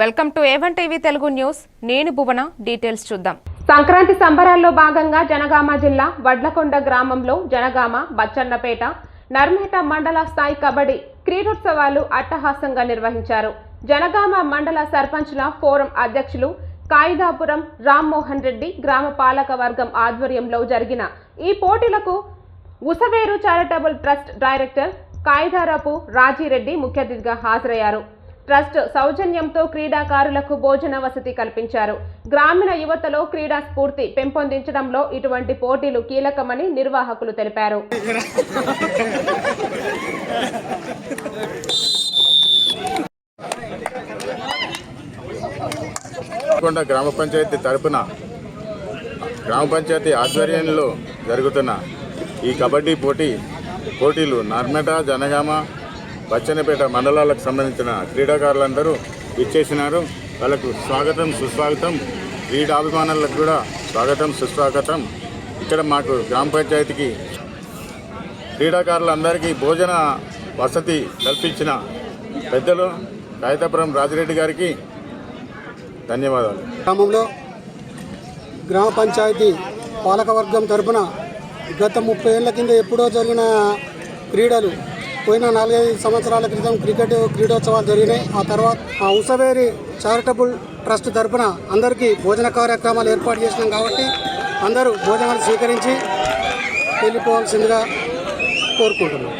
Welcome to A one TV Telugu news. నేను Bhuvana details చూద్దాం. సంక్రాంతి సంబరాల్లో భాగంగా జనగామ జిల్లా వడ్లకొండ గ్రామంలో జనగామ బచ్చన్నపేట నర్మేట మండల స్థాయి కబడ్డీ క్రీడోత్సవాలు అట్టహాసంగా నిర్వహించారు. జనగామ మండల సర్పంచ్ల ఫోరం అధ్యక్షులు కాయిదాపురం రామ్మోహన్ రెడ్డి గ్రామ పాలక వర్గం ఆధ్వర్యంలో జరిగిన ఈ పోటీలకు ఉసవేరు charitable trust director Kayidarapu Rajireddy ముఖ్య అతిథిగా హాజరయ్యారు. ట్రస్ట్ సౌజన్యంతో క్రీడాకారులకు భోజన వసతి కల్పించారు. గ్రామీణ యువతలో క్రీడా స్ఫూర్తి పెంపొందించడంలో ఇటువంటి పోటీలు కీలకమని నిర్వాహకులు తెలిపారు. గ్రామ పంచాయతీ తరపున గ్రామ పంచాయతీ ఆధ్వర్యంలో జరుగుతున్న ఈ కబడ్డీ పోటీ పోటీలు నర్మదా జనగామ బచ్చన్నపేట మండలాలకు సంబంధించిన క్రీడాకారులందరూ ఇచ్చేసినారు వాళ్ళకు స్వాగతం సుస్వాగతం. క్రీడాభిమానులకు కూడా స్వాగతం సుస్వాగతం. ఇక్కడ మాకు గ్రామ పంచాయతీకి క్రీడాకారులందరికీ భోజన వసతి కల్పించిన పెద్దలు కాగితాపురం రాజిరెడ్డి గారికి ధన్యవాదాలు. గ్రామంలో గ్రామ పంచాయతీ పాలకవర్గం తరపున గత ముప్పై ఏళ్ళ కింద ఎప్పుడో జరిగిన క్రీడలు పోయిన నాలుగైదు సంవత్సరాల క్రితం క్రికెట్ క్రీడోత్సవాలు జరిగినాయి. ఆ తర్వాత ఆ ఉసవేరి చారిటబుల్ ట్రస్ట్ తరఫున అందరికీ భోజన కార్యక్రమాలు ఏర్పాటు చేసినాం కాబట్టి అందరూ భోజనాలు స్వీకరించి వెళ్ళిపోవాల్సిందిగా కోరుకుంటున్నాం.